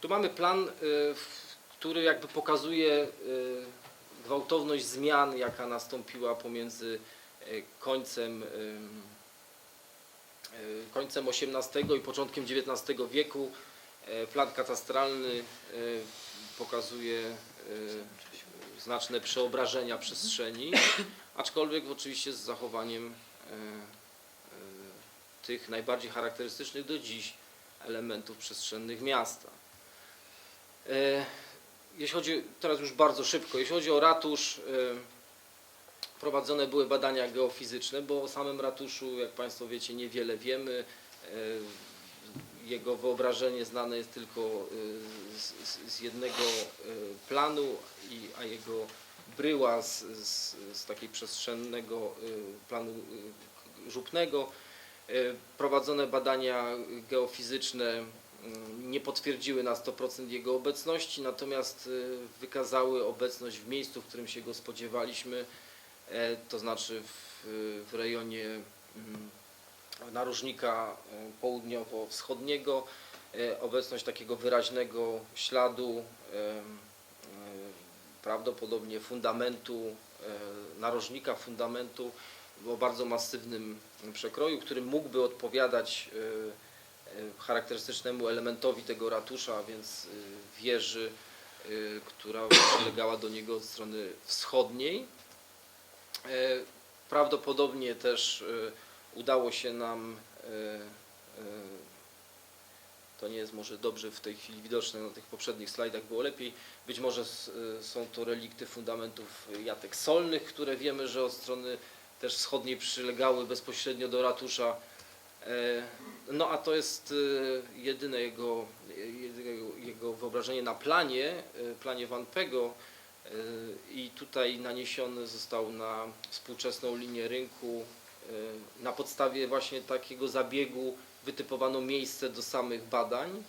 Tu mamy plan, y, który jakby pokazuje y, gwałtowność zmian, jaka nastąpiła pomiędzy y, końcem, końcem XVIII i początkiem XIX wieku. E, Plan katastralny pokazuje znaczne przeobrażenia przestrzeni, aczkolwiek oczywiście z zachowaniem y, y, tych najbardziej charakterystycznych do dziś elementów przestrzennych miasta. E, Jeśli chodzi, teraz już bardzo szybko, jeśli chodzi o ratusz, e, prowadzone były badania geofizyczne, bo o samym ratuszu, jak Państwo wiecie, niewiele wiemy. E, Jego wyobrażenie znane jest tylko z, jednego planu, a jego bryła z, z, z takiej przestrzennego planu żupnego. Prowadzone badania geofizyczne nie potwierdziły na 100% jego obecności, natomiast y, wykazały obecność w miejscu, w którym się go spodziewaliśmy, e, to znaczy w, w rejonie mm, narożnika e, południowo-wschodniego, e, obecność takiego wyraźnego śladu, prawdopodobnie fundamentu, narożnika fundamentu o bardzo masywnym przekroju, który mógłby odpowiadać charakterystycznemu elementowi tego ratusza, a więc e, wieży, e, która przylegała do niego od strony wschodniej. E, Prawdopodobnie też e, udało się nam, e, e, to nie jest może dobrze w tej chwili widoczne, na tych poprzednich slajdach było lepiej, być może e, są to relikty fundamentów jatek solnych, które wiemy, że od strony też wschodniej przylegały bezpośrednio do ratusza. E, No a to jest e, jedyne jego, jedyne jego wyobrażenie na planie, e, planie Van Pego i tutaj naniesiony został na współczesną linię rynku. Na podstawie właśnie takiego zabiegu wytypowano miejsce do samych badań.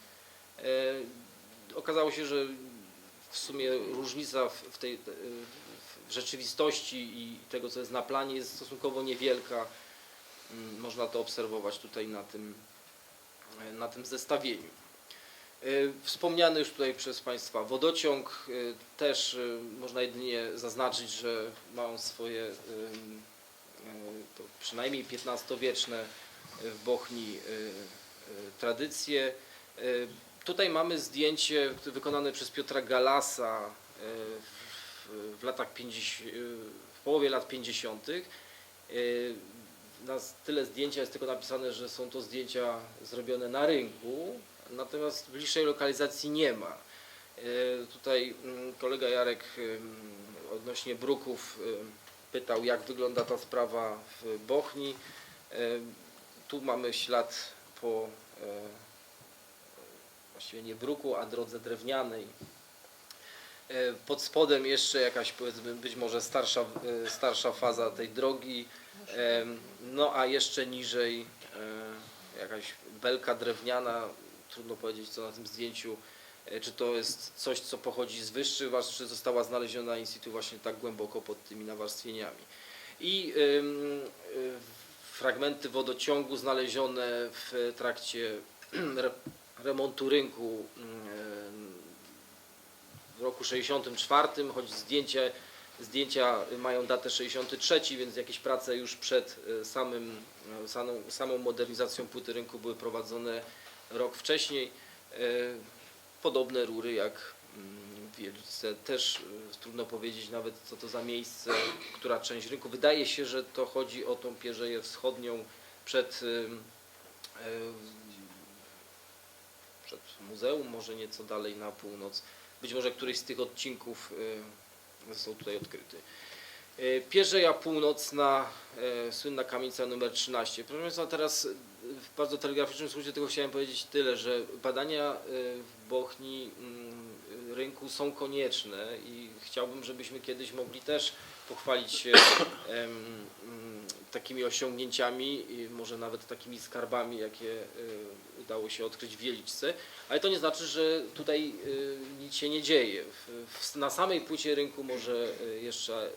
Okazało się, że w sumie różnica w tej w rzeczywistości i tego, co jest na planie, jest stosunkowo niewielka. Mm, Można to obserwować tutaj na tym, e, na tym zestawieniu. E, Wspomniany już tutaj przez Państwa wodociąg, e, też można jedynie zaznaczyć, że ma on swoje przynajmniej XV-wieczne w Bochni tradycje. Tutaj mamy zdjęcie wykonane przez Piotra Galasa w, latach 50, e, w połowie lat 50. Na tyle zdjęcia jest tylko napisane, że są to zdjęcia zrobione na rynku, natomiast bliższej lokalizacji nie ma. E, Tutaj mm, kolega Jarek odnośnie bruków pytał, jak wygląda ta sprawa w Bochni. E, Tu mamy ślad po e, właściwie nie bruku, a drodze drewnianej. Pod spodem jeszcze jakaś powiedzmy być może starsza, starsza faza tej drogi. No a jeszcze niżej e, jakaś belka drewniana. Trudno powiedzieć co na tym zdjęciu. e, Czy to jest coś, co pochodzi z wyższych warstw, czy została znaleziona in situ właśnie tak głęboko pod tymi nawarstwieniami. I y, fragmenty wodociągu znalezione w trakcie re- remontu rynku ym, w roku 64, choć zdjęcia, zdjęcia mają datę 63, więc jakieś prace już przed y, samym, y, samą, samą modernizacją płyty rynku były prowadzone rok wcześniej. Y, Podobne rury jak mm, w Wieliczce. Też trudno powiedzieć nawet co to za miejsce, która część rynku. Wydaje się, że to chodzi o tą pierzeję wschodnią przed, przed muzeum, może nieco dalej na północ. Być może któryś z tych odcinków został tutaj odkryty. Y, Pierzeja Północna, y, słynna kamienica numer 13. Proszę Państwa, teraz w bardzo telegraficznym skrócie tylko chciałem powiedzieć tyle, że badania y, w Bochni mm, rynku są konieczne i chciałbym, żebyśmy kiedyś mogli też pochwalić się mm, takimi osiągnięciami i może nawet takimi skarbami, jakie udało się odkryć w Wieliczce, ale to nie znaczy, że tutaj y, nic się nie dzieje. Na samej płycie rynku może y, jeszcze y,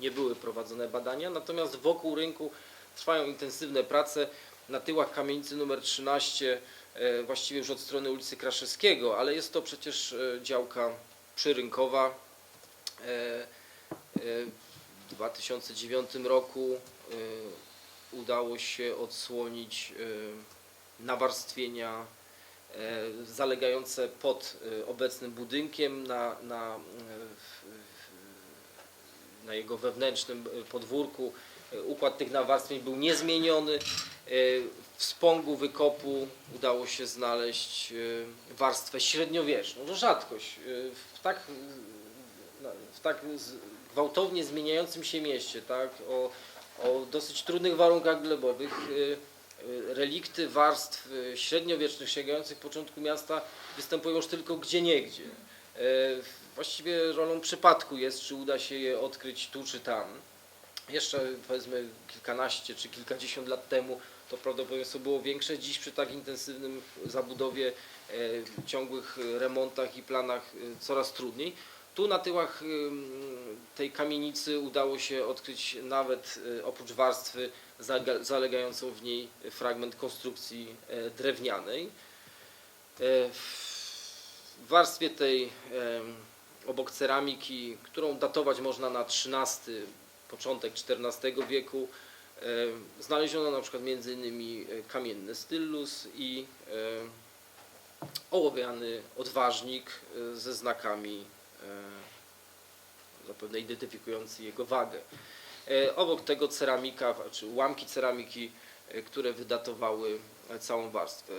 nie były prowadzone badania, natomiast wokół rynku trwają intensywne prace. na tyłach kamienicy numer 13, e, właściwie już od strony ulicy Kraszewskiego, ale jest to przecież działka przyrynkowa. W 2009 roku udało się odsłonić nawarstwienia e, zalegające pod e, obecnym budynkiem na, na, e, na jego wewnętrznym podwórku. Układ tych nawarstwień był niezmieniony. W spągu wykopu udało się znaleźć warstwę średniowieczną. To rzadkość. W tak, w tak gwałtownie zmieniającym się mieście, tak, o, o dosyć trudnych warunkach glebowych, relikty warstw e, średniowiecznych sięgających początku miasta występują już tylko gdzie niegdzie. E, Właściwie rolą przypadku jest, czy uda się je odkryć tu czy tam. Jeszcze powiedzmy kilkanaście czy kilkadziesiąt lat temu to prawdopodobieństwo było większe. Dziś przy tak intensywnym zabudowie, e, ciągłych remontach i planach e, coraz trudniej. Tu na tyłach tej kamienicy udało się odkryć nawet e, oprócz warstwy zalegającą w niej fragment konstrukcji e, drewnianej. E, W warstwie tej obok ceramiki, którą datować można na XIII, początek XIV wieku, em, znaleziono na przykład między innymi e, kamienny stylus i ołowiany odważnik e, ze znakami e, zapewne identyfikujący jego wagę. E, Obok tego ceramika, czy ułamki ceramiki, e, które wydatowały e, całą warstwę. E,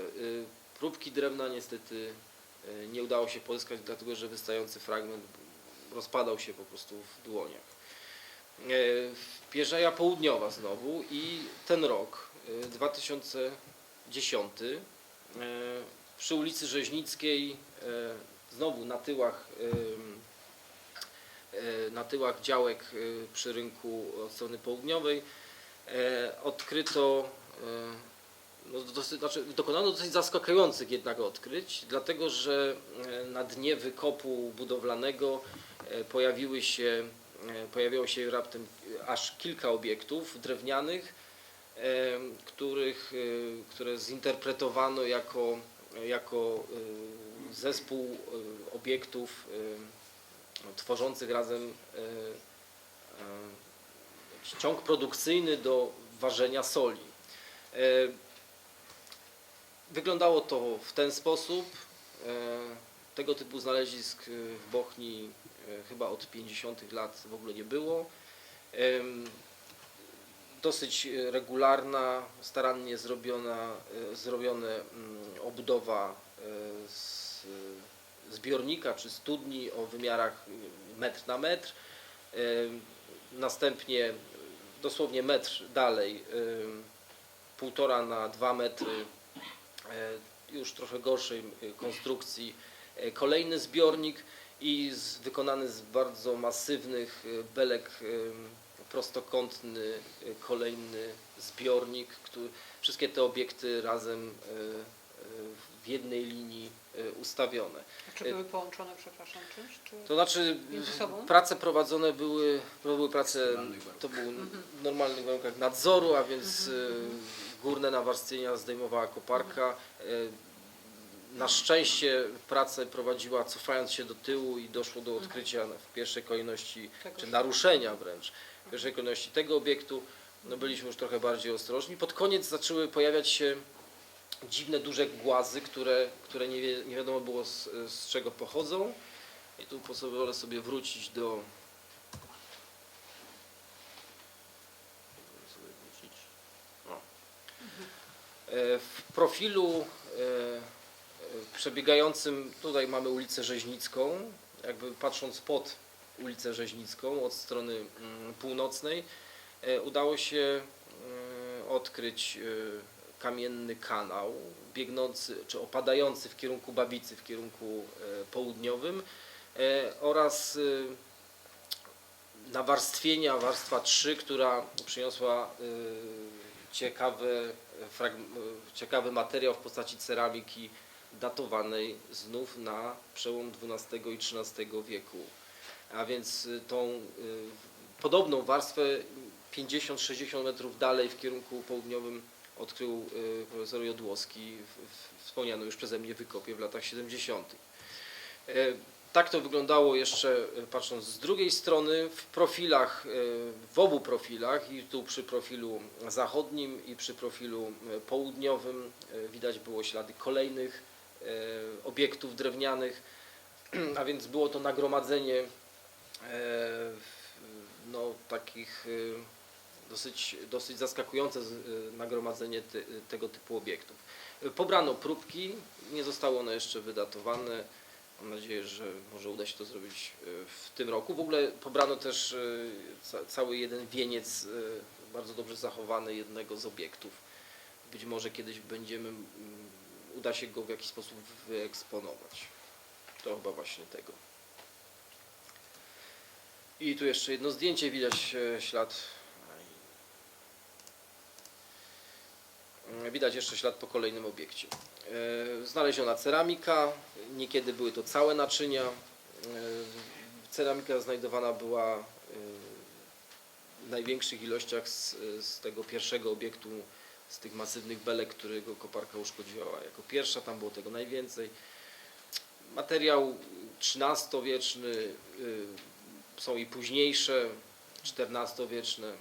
Próbki drewna niestety e, nie udało się pozyskać, dlatego że wystający fragment rozpadał się po prostu w dłoniach. E, Pierzeja Południowa znowu i ten rok, e, 2010, e, przy ulicy Rzeźnickiej, e, znowu na tyłach e, na tyłach działek e, przy rynku od strony południowej. E, odkryto, e, no dosyć, znaczy dokonano dosyć zaskakujących jednak odkryć, dlatego że e, na dnie wykopu budowlanego pojawiły się, pojawiło się raptem aż kilka obiektów drewnianych, których, które zinterpretowano jako, jako zespół obiektów tworzących razem e, e, ciąg produkcyjny do ważenia soli. E, Wyglądało to w ten sposób. Tego typu znalezisk w Bochni chyba od 50 lat w ogóle nie było. Dosyć regularna, starannie zrobiona, zrobione mm, obudowa e, z zbiornika czy studni o wymiarach metr na metr. Następnie dosłownie metr dalej, półtora na dwa metry e, już trochę gorszej konstrukcji e, kolejny zbiornik i z, wykonany z bardzo masywnych y, belek prostokątny kolejny zbiornik. Który, wszystkie te obiekty razem w jednej linii y, ustawione. Czy były połączone, przepraszam, czymś? Czy... To znaczy prace prowadzone były, to były prace, to był w normalnych warunkach nadzoru, a więc y, górne nawarstwienia zdejmowała koparka. Y, Na szczęście pracę prowadziła cofając się do tyłu i doszło do odkrycia w pierwszej kolejności, Tego czy naruszenia wręcz, w pierwszej kolejności tego obiektu. No byliśmy już trochę bardziej ostrożni. Pod koniec zaczęły pojawiać się dziwne, duże głazy, które, które nie, wie, nie wiadomo było z, z czego pochodzą. I tu pozwolę sobie wrócić do. E, W profilu e, e, przebiegającym, tutaj mamy ulicę Rzeźnicką, jakby patrząc pod ulicę Rzeźnicką od strony mm, północnej, udało się odkryć kamienny kanał biegnący, czy opadający w kierunku Babicy, w kierunku e, południowym e, oraz y, nawarstwienia, warstwa 3, która przyniosła ciekawy, ciekawy materiał w postaci ceramiki datowanej znów na przełom XII i XIII wieku. A więc tą podobną warstwę 50-60 metrów dalej w kierunku południowym odkrył y, profesor Jodłowski w, wspomnianym już przeze mnie wykopie w latach 70. E, Tak to wyglądało jeszcze e, patrząc z drugiej strony w profilach, w obu profilach i tu przy profilu zachodnim i przy profilu południowym widać było ślady kolejnych obiektów drewnianych, a więc było to nagromadzenie no, takich dosyć, dosyć zaskakujące e, nagromadzenie ty, tego typu obiektów. Pobrano próbki, nie zostały one jeszcze wydatowane. Mam nadzieję, że może uda się to zrobić e, w tym roku. W ogóle pobrano też ca, cały jeden wieniec bardzo dobrze zachowany jednego z obiektów. Być może kiedyś będziemy, uda się go w jakiś sposób wyeksponować. To chyba właśnie tego. I tu jeszcze jedno zdjęcie, widać e, ślad. Widać jeszcze ślad po kolejnym obiekcie. E, Znaleziona ceramika, niekiedy były to całe naczynia. E, Ceramika znajdowana była e, w największych ilościach z, z tego pierwszego obiektu, z tych masywnych belek, którego koparka uszkodziła jako pierwsza, tam było tego najwięcej. Materiał XIII-wieczny, y, są i późniejsze, XIV-wieczne,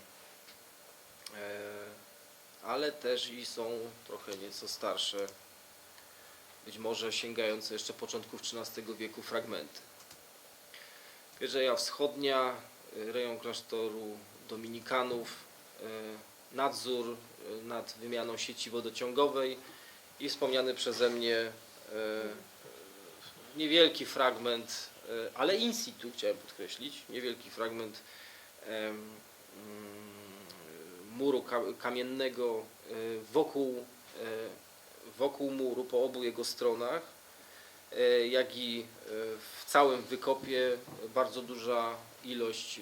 ale też i są trochę nieco starsze, być może sięgające jeszcze początków XIII wieku fragmenty. Pierzeja Wschodnia, rejon klasztoru Dominikanów, y, nadzór y, nad wymianą sieci wodociągowej i wspomniany przeze mnie y, niewielki fragment, ale in situ chciałem podkreślić, niewielki fragment mm, muru ka- kamiennego y, wokół, y, wokół muru po obu jego stronach, y, jak i w całym wykopie bardzo duża ilość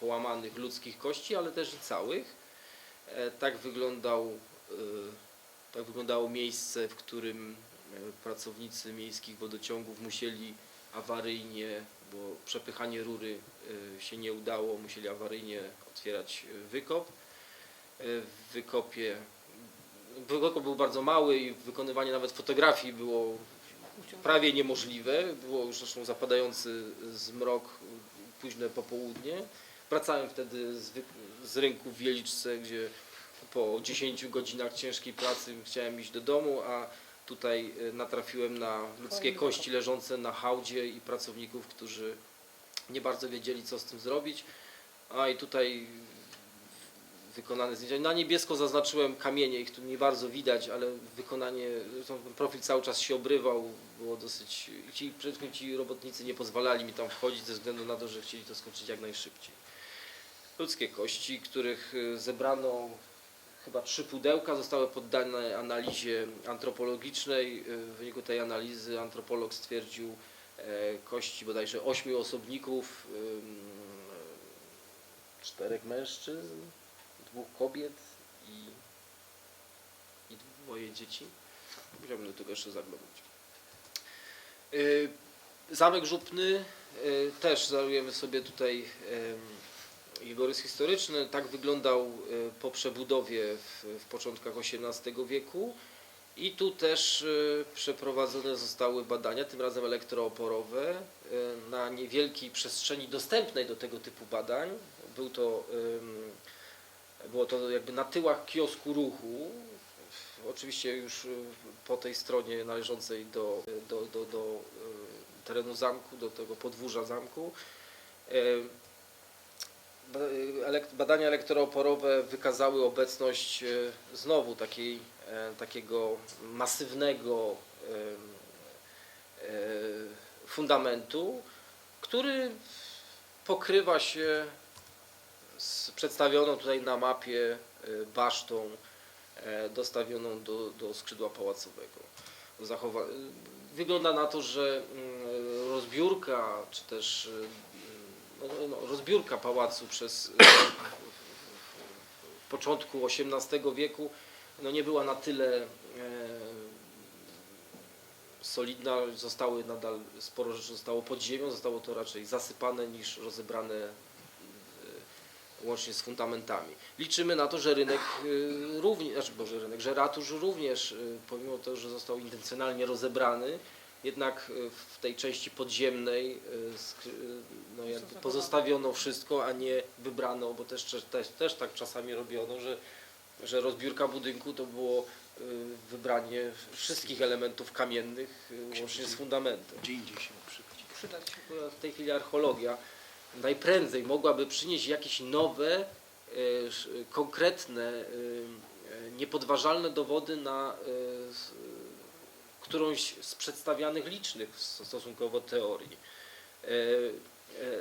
połamanych ludzkich kości, ale też i całych. E, Tak wyglądał, tak wyglądało miejsce, w którym e, pracownicy miejskich wodociągów musieli awaryjnie, bo przepychanie rury e, się nie udało, musieli awaryjnie otwierać e, wykop. W wykopie wykop był bardzo mały i wykonywanie nawet fotografii było prawie niemożliwe. Było już zresztą zapadający zmrok, późne popołudnie. Wracałem wtedy z, z rynku w Wieliczce, gdzie po 10 godzinach ciężkiej pracy chciałem iść do domu, a tutaj e, natrafiłem na ludzkie kości leżące na hałdzie i pracowników, którzy nie bardzo wiedzieli, co z tym zrobić. A i tutaj wykonane zdjęcia. Na niebiesko zaznaczyłem kamienie, ich tu nie bardzo widać, ale wykonanie, profil cały czas się obrywał, było dosyć, ci, ci robotnicy nie pozwalali mi tam wchodzić ze względu na to, że chcieli to skończyć jak najszybciej. Ludzkie kości, których y, zebrano chyba trzy pudełka, zostały poddane analizie antropologicznej. Y, W wyniku tej analizy antropolog stwierdził e, kości bodajże ośmiu osobników, czterech mężczyzn, dwóch kobiet i, i dwoje dzieci. Musiałbym do tego jeszcze zaglądać. Y, Zamek Żupny y, też zarujemy sobie tutaj jego rys historyczny. Tak wyglądał y, po przebudowie w, w początkach XVIII wieku. I tu też przeprowadzone zostały badania, tym razem elektrooporowe, na niewielkiej przestrzeni dostępnej do tego typu badań. Był to, było to jakby na tyłach kiosku ruchu, oczywiście już y, po tej stronie należącej do, do, do, do y, terenu zamku, do tego podwórza zamku. Elek- Badania elektrooporowe wykazały obecność znowu takiej, e, takiego masywnego e, fundamentu, który pokrywa się z przedstawioną tutaj na mapie e, basztą e, dostawioną do, do skrzydła pałacowego. Zachowa- Wygląda na to, że mm, rozbiórka, czy też y, no, no, rozbiórka pałacu przez w początku XVIII wieku no, nie była na tyle e, solidna, zostały nadal, sporo rzeczy zostało pod ziemią, zostało to raczej zasypane niż rozebrane e, łącznie z fundamentami. Liczymy na to, że rynek y, również, znaczy Boże rynek, że ratusz również, y, pomimo tego, że został intencjonalnie rozebrany, jednak y, w tej części podziemnej no jakby pozostawiono wszystko, a nie wybrano, bo też, też, też tak czasami robiono, że, że rozbiórka budynku to było wybranie wszystkich elementów kamiennych łącznie z fundamentem. Gdzie indziej się mógł przydać. Przydać się. W tej chwili archeologia najprędzej mogłaby przynieść jakieś nowe, e, konkretne, e, e, niepodważalne dowody na którąś z przedstawianych licznych st- stosunkowo teorii.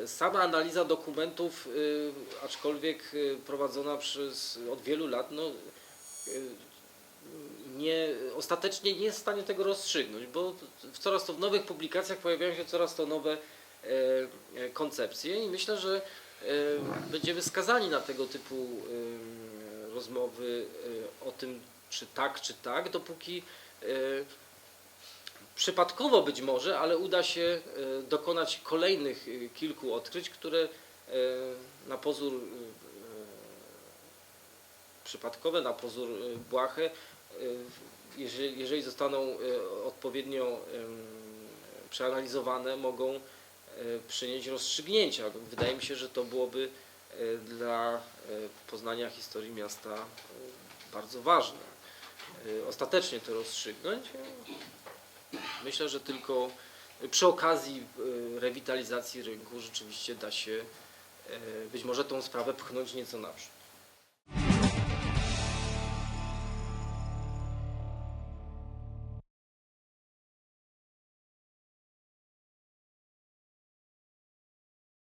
Sama analiza dokumentów, aczkolwiek prowadzona przez od wielu lat, no, nie, ostatecznie nie jest w stanie tego rozstrzygnąć, bo w coraz to w nowych publikacjach pojawiają się coraz to nowe e, e, koncepcje i myślę, że e, będziemy skazani na tego typu rozmowy o tym, czy tak, czy tak, dopóki przypadkowo być może, ale uda się dokonać kolejnych kilku odkryć, które na pozór przypadkowe, na pozór błahe, jeżeli, jeżeli zostaną odpowiednio przeanalizowane, mogą przynieść rozstrzygnięcia. Wydaje mi się, że to byłoby e, dla e, poznania historii miasta e, bardzo ważne. E, Ostatecznie to rozstrzygnąć. Myślę, że tylko przy okazji e, rewitalizacji rynku rzeczywiście da się e, być może tą sprawę pchnąć nieco naprzód.